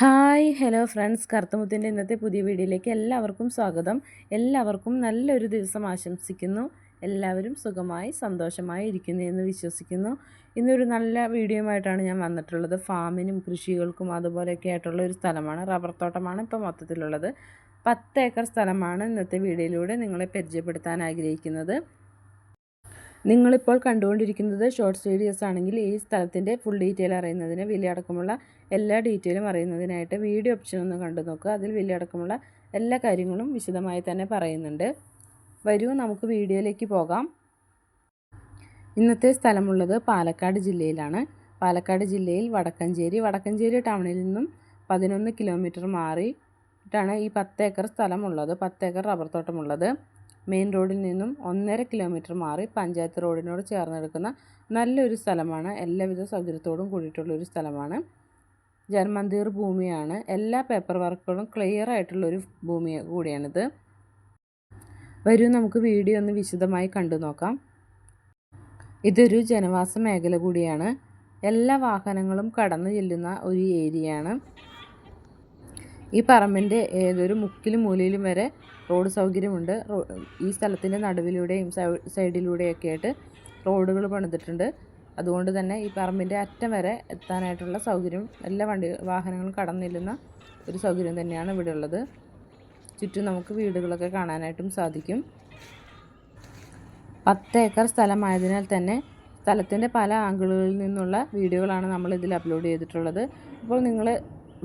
Hi hello friends. കറുത്തമുത്തിന്റെ ഇന്നത്തെ പുതിയ വീഡിയോയിലേക്ക് എല്ലാവർക്കും സ്വാഗതം. എല്ലാവർക്കും നല്ലൊരു ദിവസം ആശംസിക്കുന്നു. എല്ലാവരും സുഖമായി സന്തോഷമായി ഇരിക്കുന്നു എന്ന് വിശ്വസിക്കുന്നു. ഇന്നൊരു നല്ല വീഡിയോയുമായിട്ടാണ് ഞാൻ വന്നിട്ടുള്ളത്. ഫാമിനും കൃഷികൾക്കും അതുപോലെയൊക്കെ ആയിട്ടുള്ള ഒരു സ്ഥലമാണ്. റബ്ബർ തോട്ടമാണ് ഇപ്പോൾ മൊത്തത്തിലുള്ളത്. പത്ത് ഏക്കർ സ്ഥലമാണ് ഇന്നത്തെ വീഡിയോയിലൂടെ നിങ്ങളെ പരിചയപ്പെടുത്താൻ ആഗ്രഹിക്കുന്നത്. നിങ്ങളിപ്പോൾ കണ്ടുകൊണ്ടിരിക്കുന്നത് ഷോർട്സ് വീഡിയോസ് ആണെങ്കിൽ ഈ സ്ഥലത്തിന്റെ ഫുൾ ഡീറ്റെയിൽ അറിയുന്നതിന് വിലയടക്കമുള്ള എല്ലാ ഡീറ്റെയിലും അറിയുന്നതിനായിട്ട് വീഡിയോ ഓപ്ഷൻ ഒന്ന് കണ്ടു നോക്കുക. അതിൽ വിലയടക്കമുള്ള എല്ലാ കാര്യങ്ങളും വിശദമായി തന്നെ പറയുന്നുണ്ട്. വരൂ നമുക്ക് വീഡിയോയിലേക്ക് പോകാം. ഇന്നത്തെ സ്ഥലമുള്ളത് പാലക്കാട് ജില്ലയിലാണ്. പാലക്കാട് ജില്ലയിൽ വടക്കഞ്ചേരി വടക്കഞ്ചേരി ടൗണിൽ നിന്നും പതിനൊന്ന് കിലോമീറ്റർ മാറിയിട്ടാണ് ഈ പത്ത് ഏക്കർ സ്ഥലമുള്ളത് പത്ത് ഏക്കർ റബ്ബർ തോട്ടമുള്ളത്. മെയിൻ റോഡിൽ നിന്നും ഒന്നര കിലോമീറ്റർ മാറി പഞ്ചായത്ത് റോഡിനോട് ചേർന്ന് കിടക്കുന്ന നല്ലൊരു സ്ഥലമാണ്. എല്ലാവിധ സൗകര്യത്തോടും കൂടിയിട്ടുള്ള ഒരു സ്ഥലമാണ്. ജന്മന്തീർ ഭൂമിയാണ്. എല്ലാ പേപ്പർ വർക്കുകളും ക്ലിയർ ആയിട്ടുള്ളൊരു ഭൂമി കൂടിയാണിത്. വരൂ നമുക്ക് വീഡിയോ ഒന്ന് വിശദമായി കണ്ടു നോക്കാം. ഇതൊരു ജനവാസ മേഖല കൂടിയാണ്. എല്ലാ വാഹനങ്ങളും കടന്നു ചെല്ലുന്ന ഒരു ഏരിയയാണ്. ഈ പറമ്പിന്റെ ഏതൊരു മുക്കിലും മൂലയിലും വരെ റോഡ് സൗകര്യമുണ്ട്. ഈ സ്ഥലത്തിന്റെ നടുവിലൂടെയും സൈഡിലൂടെയൊക്കെ ആയിട്ട് റോഡുകൾ പണിതിട്ടുണ്ട്. അതുകൊണ്ട് തന്നെ ഈ പറമ്പിന്റെ അറ്റം വരെ എത്താനായിട്ടുള്ള സൗകര്യം എല്ലാ വണ്ടി വാഹനങ്ങളും കടന്നില്ലുന്ന ഒരു സൗകര്യം തന്നെയാണ് ഇവിടെ ഉള്ളത്. ചുറ്റും നമുക്ക് വീടുകളൊക്കെ കാണാനായിട്ടും സാധിക്കും. പത്ത് ഏക്കർ സ്ഥലമായതിനാൽ തന്നെ സ്ഥലത്തിന്റെ പല ആംഗിളുകളിൽ നിന്നുള്ള വീഡിയോകളാണ് നമ്മൾ ഇതിൽ അപ്ലോഡ് ചെയ്തിട്ടുള്ളത്. അപ്പോൾ നിങ്ങൾ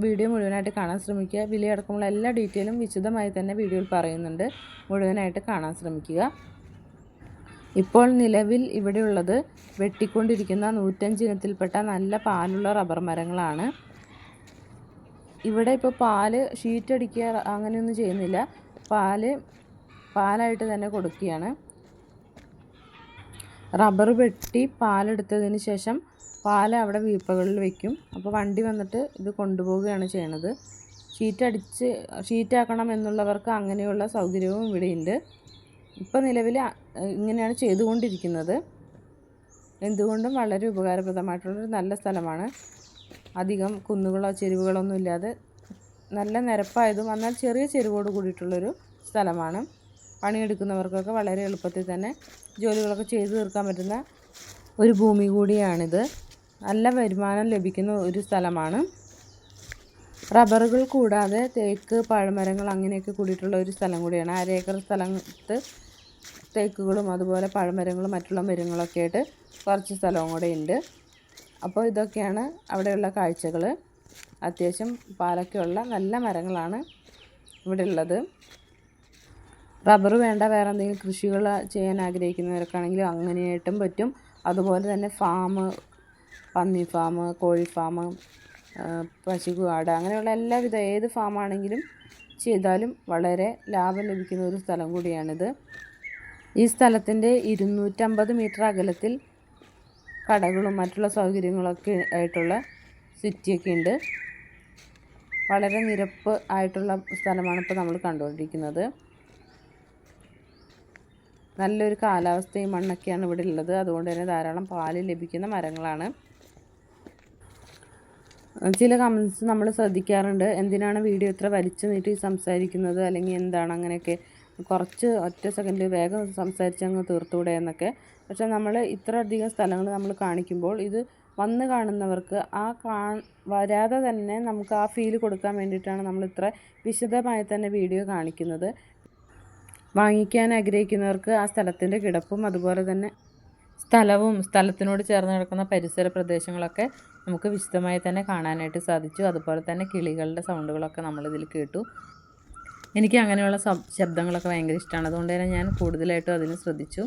വീഡിയോ മുഴുവനായിട്ട് കാണാൻ ശ്രമിക്കുക. വിലയടക്കമുള്ള എല്ലാ ഡീറ്റെയിലും വിശദമായി തന്നെ വീഡിയോയിൽ പറയുന്നുണ്ട്. മുഴുവനായിട്ട് കാണാൻ ശ്രമിക്കുക. ഇപ്പോൾ നിലവിൽ ഇവിടെയുള്ളത് വെട്ടിക്കൊണ്ടിരിക്കുന്ന നൂറ്റഞ്ച് ഇനത്തിൽപ്പെട്ട നല്ല പാലുള്ള റബ്ബർ മരങ്ങളാണ്. ഇവിടെ ഇപ്പോൾ പാൽ ഷീറ്റടിക്കുക അങ്ങനെയൊന്നും ചെയ്യുന്നില്ല. പാൽ പാലായിട്ട് തന്നെ കൊടുക്കുകയാണ്. റബ്ബർ വെട്ടി പാലെടുത്തതിന് ശേഷം പാൽ അവിടെ വീപ്പകളിൽ വെക്കും. അപ്പോൾ വണ്ടി വന്നിട്ട് ഇത് കൊണ്ടുപോവുകയാണ് ചെയ്യണത്. ഷീറ്റ് അടിച്ച് ഷീറ്റാക്കണം എന്നുള്ളവർക്ക് അങ്ങനെയുള്ള സൗകര്യവും ഇവിടെയുണ്ട്. ഇപ്പോൾ നിലവിൽ ഇങ്ങനെയാണ് ചെയ്തുകൊണ്ടിരിക്കുന്നത്. എന്തുകൊണ്ടും വളരെ ഉപകാരപ്രദമായിട്ടുള്ളൊരു നല്ല സ്ഥലമാണ്. അധികം കുന്നുകളോ ചെരുവുകളൊന്നും ഇല്ലാതെ നല്ല നിരപ്പായതും എന്നാൽ ചെറിയ ചെരുവോട് കൂടിയിട്ടുള്ളൊരു സ്ഥലമാണ്. പണിയെടുക്കുന്നവർക്കൊക്കെ വളരെ എളുപ്പത്തിൽ തന്നെ ജോലികളൊക്കെ ചെയ്തു തീർക്കാൻ പറ്റുന്ന ഒരു ഭൂമി കൂടിയാണിത്. നല്ല വരുമാനം ലഭിക്കുന്ന ഒരു സ്ഥലമാണ്. റബ്ബറുകൾ കൂടാതെ തേക്ക് പഴമരങ്ങൾ അങ്ങനെയൊക്കെ കൂടിയിട്ടുള്ള ഒരു സ്ഥലം കൂടിയാണ്. അരേക്കർ സ്ഥലത്ത് തേക്കുകളും അതുപോലെ പഴമരങ്ങളും മറ്റുള്ള മരങ്ങളൊക്കെ ആയിട്ട് കുറച്ച് സ്ഥലവും കൂടെ ഉണ്ട്. അപ്പോൾ ഇതൊക്കെയാണ് അവിടെയുള്ള കാഴ്ചകൾ അത്യാവശ്യം പാലൊക്കെയുള്ള നല്ല മരങ്ങളാണ് ഇവിടെ ഉള്ളത് റബ്ബർ വേണ്ട വേറെ എന്തെങ്കിലും കൃഷികൾ ചെയ്യാൻ ആഗ്രഹിക്കുന്നവർക്കാണെങ്കിലും അങ്ങനെയായിട്ടും പറ്റും. അതുപോലെ തന്നെ ഫാം പന്നി ഫാം കോഴി ഫാം പശുക്കാട് അങ്ങനെയുള്ള എല്ലാവിധ ഏത് ഫാമാണെങ്കിലും ചെയ്താലും വളരെ ലാഭം ലഭിക്കുന്ന ഒരു സ്ഥലം കൂടിയാണിത്. ഈ സ്ഥലത്തിന്റെ ഇരുന്നൂറ്റമ്പത് മീറ്റർ അകലത്തിൽ കടകളും മറ്റുള്ള സൗകര്യങ്ങളൊക്കെ ആയിട്ടുള്ള സിറ്റിയൊക്കെ ഉണ്ട്. വളരെ നിരപ്പ് ആയിട്ടുള്ള സ്ഥലമാണ് ഇപ്പോൾ നമ്മൾ കണ്ടുകൊണ്ടിരിക്കുന്നത്. നല്ലൊരു കാലാവസ്ഥയും മണ്ണൊക്കെയാണ് ഇവിടെ ഉള്ളത്. അതുകൊണ്ട് തന്നെ ധാരാളം പാൽ ലഭിക്കുന്ന മരങ്ങളാണ്. ചില കമൻസ് നമ്മൾ ശ്രദ്ധിക്കാറുണ്ട്. എന്തിനാണ് വീഡിയോ ഇത്ര വലിച്ചു നീട്ടി സംസാരിക്കുന്നത്? അല്ലെങ്കിൽ എന്താണ് അങ്ങനെയൊക്കെ? കുറച്ച് ഒറ്റ സെക്കൻഡ് വേഗം സംസാരിച്ചങ്ങ് തീർത്തൂടെ എന്നൊക്കെ. പക്ഷേ നമ്മൾ ഇത്ര അധികം സ്ഥലങ്ങൾ നമ്മൾ കാണിക്കുമ്പോൾ ഇത് വന്ന് കാണുന്നവർക്ക് ആ കാ വരാതെ തന്നെ നമുക്ക് ആ ഫീൽ കൊടുക്കാൻ വേണ്ടിയിട്ടാണ് നമ്മൾ ഇത്ര വിശദമായി തന്നെ വീഡിയോ കാണിക്കുന്നത്. വാങ്ങിക്കാൻ ആഗ്രഹിക്കുന്നവർക്ക് ആ സ്ഥലത്തിന്റെ കിടപ്പും അതുപോലെ തന്നെ സ്ഥലവും സ്ഥലത്തിനോട് ചേർന്ന് കിടക്കുന്ന പരിസര പ്രദേശങ്ങളൊക്കെ നമുക്ക് വിശദമായി തന്നെ കാണാനായിട്ട് സാധിച്ചു. അതുപോലെ തന്നെ കിളികളുടെ സൗണ്ടുകളൊക്കെ നമ്മളിതിൽ കേട്ടു. എനിക്ക് അങ്ങനെയുള്ള ശബ്ദങ്ങളൊക്കെ ഭയങ്കര ഇഷ്ടമാണ് അതുകൊണ്ട് തന്നെ ഞാൻ കൂടുതലായിട്ടും അതിന് ശ്രദ്ധിച്ചു.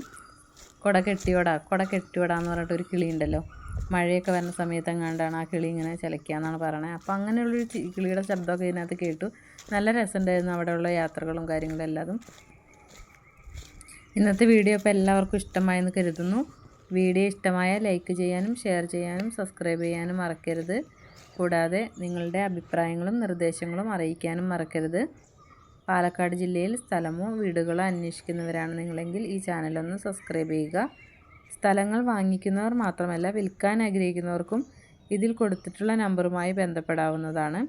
കുട കെട്ടിയോട കുട കെട്ടിയോട എന്ന് പറഞ്ഞിട്ട് ഒരു കിളി ഉണ്ടല്ലോ. മഴയൊക്കെ വരുന്ന സമയത്ത് എങ്ങാണ്ടാണ് ആ കിളി ഇങ്ങനെ ചിലയ്ക്കുക എന്നാണ് പറയണത് അപ്പോൾ അങ്ങനെയുള്ളൊരു കിളിയുടെ ശബ്ദമൊക്കെ ഇതിനകത്ത് കേട്ടു. നല്ല രസമുണ്ടായിരുന്നു അവിടെയുള്ള യാത്രകളും കാര്യങ്ങളും എല്ലാതും. ഇന്നത്തെ വീഡിയോ ഇപ്പോൾ എല്ലാവർക്കും ഇഷ്ടമായെന്ന് കരുതുന്നു. വീഡിയോ ഇഷ്ടമായ ലൈക്ക് ചെയ്യാനും ഷെയർ ചെയ്യാനും സബ്സ്ക്രൈബ് ചെയ്യാനും മറക്കരുത്. കൂടാതെ നിങ്ങളുടെ അഭിപ്രായങ്ങളും നിർദ്ദേശങ്ങളും അറിയിക്കാനും മറക്കരുത്. പാലക്കാട് ജില്ലയിൽ സ്ഥലമോ വീടുകളോ അന്വേഷിക്കുന്നവരാണ് നിങ്ങളെങ്കിൽ ഈ ചാനലൊന്ന് സബ്സ്ക്രൈബ് ചെയ്യുക. സ്ഥലങ്ങൾ വാങ്ങിക്കുന്നവർ മാത്രമല്ല വിൽക്കാൻ ആഗ്രഹിക്കുന്നവർക്കും ഇതിൽ കൊടുത്തിട്ടുള്ള നമ്പറുമായി ബന്ധപ്പെടാവുന്നതാണ്.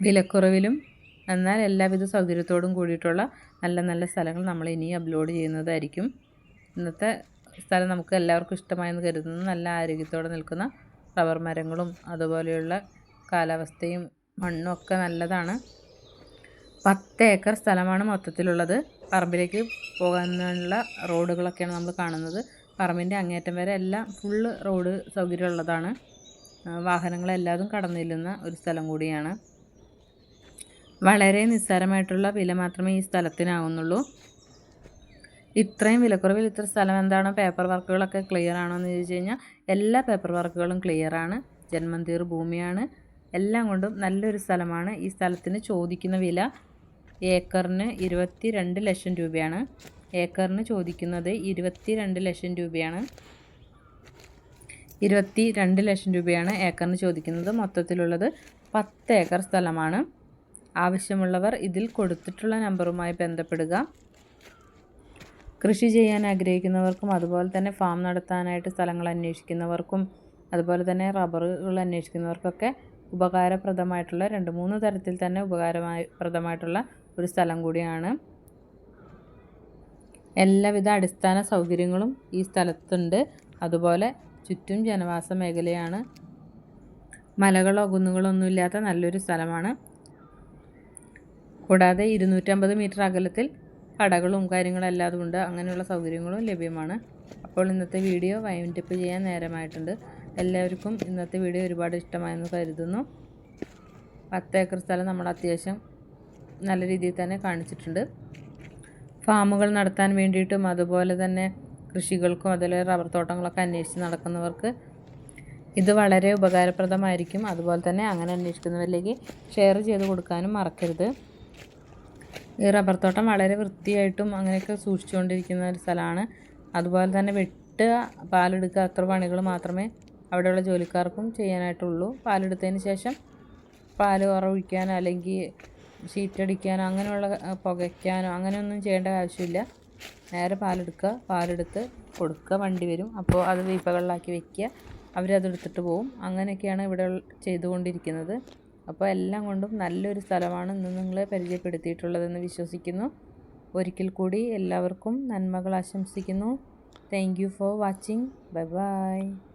വിലക്കുറവിലും എന്നാൽ എല്ലാവിധ സൗകര്യത്തോടും കൂടിയിട്ടുള്ള നല്ല നല്ല സ്ഥലങ്ങൾ നമ്മൾ ഇനിയും അപ്ലോഡ് ചെയ്യുന്നതായിരിക്കും. ഇന്നത്തെ സ്ഥലം നമുക്ക് എല്ലാവർക്കും ഇഷ്ടമായെന്ന് കരുതുന്നു. നല്ല ആരോഗ്യത്തോടെ നിൽക്കുന്ന റബ്ബർ മരങ്ങളും അതുപോലെയുള്ള കാലാവസ്ഥയും മണ്ണും ഒക്കെ നല്ലതാണ്. പത്ത് ഏക്കർ സ്ഥലമാണ് മൊത്തത്തിലുള്ളത്. പറമ്പിലേക്ക് പോകാനുള്ള റോഡുകളൊക്കെയാണ് നമ്മൾ കാണുന്നത്. പറമ്പിന്റെ അങ്ങേറ്റം വരെ എല്ലാം ഫുള്ള് റോഡ് സൗകര്യമുള്ളതാണ്. വാഹനങ്ങളെല്ലാതും കടന്നു ചെല്ലുന്ന ഒരു സ്ഥലം കൂടിയാണ്. വളരെ നിസ്സാരമായിട്ടുള്ള വില മാത്രമേ ഈ സ്ഥലത്തിനാവുന്നുള്ളൂ. ഇത്രയും വിലക്കുറവിൽ ഇത്ര സ്ഥലം എന്താണോ പേപ്പർ വർക്കുകളൊക്കെ ക്ലിയർ ആണോ എന്ന് ചോദിച്ചു കഴിഞ്ഞാൽ എല്ലാ പേപ്പർ വർക്കുകളും ക്ലിയർ ആണ്. ജന്മന്തീർ ഭൂമിയാണ്. എല്ലാം കൊണ്ടും നല്ലൊരു സ്ഥലമാണ്. ഈ സ്ഥലത്തിന് ചോദിക്കുന്ന വില ഏക്കറിന് ഇരുപത്തി രണ്ട് ലക്ഷം രൂപയാണ്. ഏക്കറിന് ചോദിക്കുന്നത് ഇരുപത്തി രണ്ട് ലക്ഷം രൂപയാണ്. ഇരുപത്തി രണ്ട് ലക്ഷം രൂപയാണ് ഏക്കറിന് ചോദിക്കുന്നത്. മൊത്തത്തിലുള്ളത് പത്ത് ഏക്കർ സ്ഥലമാണ്. ആവശ്യമുള്ളവർ ഇതിൽ കൊടുത്തിട്ടുള്ള നമ്പറുമായി ബന്ധപ്പെടുക. കൃഷി ചെയ്യാൻ ആഗ്രഹിക്കുന്നവർക്കും അതുപോലെ തന്നെ ഫാം നടത്താനായിട്ട് സ്ഥലങ്ങൾ അന്വേഷിക്കുന്നവർക്കും അതുപോലെ തന്നെ റബ്ബറുകൾ അന്വേഷിക്കുന്നവർക്കൊക്കെ ഉപകാരപ്രദമായിട്ടുള്ള രണ്ട് മൂന്ന് തരത്തിൽ തന്നെ ഉപകാരമായി പ്രദമായിട്ടുള്ള ഒരു സ്ഥലം കൂടിയാണ്. എല്ലാവിധ അടിസ്ഥാന സൗകര്യങ്ങളും ഈ സ്ഥലത്തുണ്ട്. അതുപോലെ ചുറ്റും ജനവാസ മേഖലയാണ്. മലകളോ കുന്നുകളോ ഒന്നുമില്ലാത്ത നല്ലൊരു സ്ഥലമാണ്. കൂടാതെ ഇരുന്നൂറ്റമ്പത് മീറ്റർ അകലത്തിൽ കടകളും കാര്യങ്ങളും എല്ലാതും ഉണ്ട് അങ്ങനെയുള്ള സൗകര്യങ്ങളും ലഭ്യമാണ്. അപ്പോൾ ഇന്നത്തെ വീഡിയോ വൈൻഡപ്പ് ചെയ്യാൻ നേരമായിട്ടുണ്ട്. എല്ലാവർക്കും ഇന്നത്തെ വീഡിയോ ഒരുപാട് ഇഷ്ടമായെന്ന് കരുതുന്നു. പത്ത് ഏക്കർ സ്ഥലം നമ്മൾ അത്യാവശ്യം നല്ല രീതിയിൽ തന്നെ കാണിച്ചിട്ടുണ്ട്. ഫാമുകൾ നടത്താൻ വേണ്ടിയിട്ടും അതുപോലെ തന്നെ കൃഷികൾക്കും അതുപോലെ റബ്ബർ തോട്ടങ്ങളൊക്കെ അന്വേഷിച്ച് നടക്കുന്നവർക്ക് ഇത് വളരെ ഉപകാരപ്രദമായിരിക്കും. അതുപോലെ തന്നെ അങ്ങനെ അന്വേഷിക്കുന്നവരിലേക്ക് ഷെയർ ചെയ്ത് കൊടുക്കാനും മറക്കരുത്. ഈ റബ്ബർ തോട്ടം വളരെ വൃത്തിയായിട്ടും അങ്ങനെയൊക്കെ സൂക്ഷിച്ചുകൊണ്ടിരിക്കുന്ന ഒരു സ്ഥലമാണ്. അതുപോലെ തന്നെ വെട്ട് പാലെടുക്കുക അത്ര പണികൾ മാത്രമേ അവിടെയുള്ള ജോലിക്കാർക്കും ചെയ്യാനായിട്ടുള്ളൂ. പാലെടുത്തതിന് ശേഷം പാൽ ഉറവിക്കാനോ അല്ലെങ്കിൽ ഷീറ്റടിക്കാനോ അങ്ങനെയുള്ള പുകയ്ക്കാനോ അങ്ങനെയൊന്നും ചെയ്യേണ്ട ആവശ്യമില്ല. നേരെ പാലെടുക്കുക പാലെടുത്ത് കൊടുക്കുക വണ്ടി വരും. അപ്പോൾ അത് വീപ്പകളിലാക്കി വെക്കുക. അവരതെടുത്തിട്ട് പോവും. അങ്ങനെയൊക്കെയാണ് ഇവിടെ ചെയ്തുകൊണ്ടിരിക്കുന്നത്. അപ്പോൾ എല്ലാം കൊണ്ടും നല്ലൊരു സ്ഥലമാണ് ഇന്ന് നിങ്ങളെ പരിചയപ്പെടുത്തിയിട്ടുള്ളതെന്ന് വിശ്വസിക്കുന്നു. ഒരിക്കൽ കൂടി എല്ലാവർക്കും നന്മകൾ ആശംസിക്കുന്നു. Thank you for watching bye bye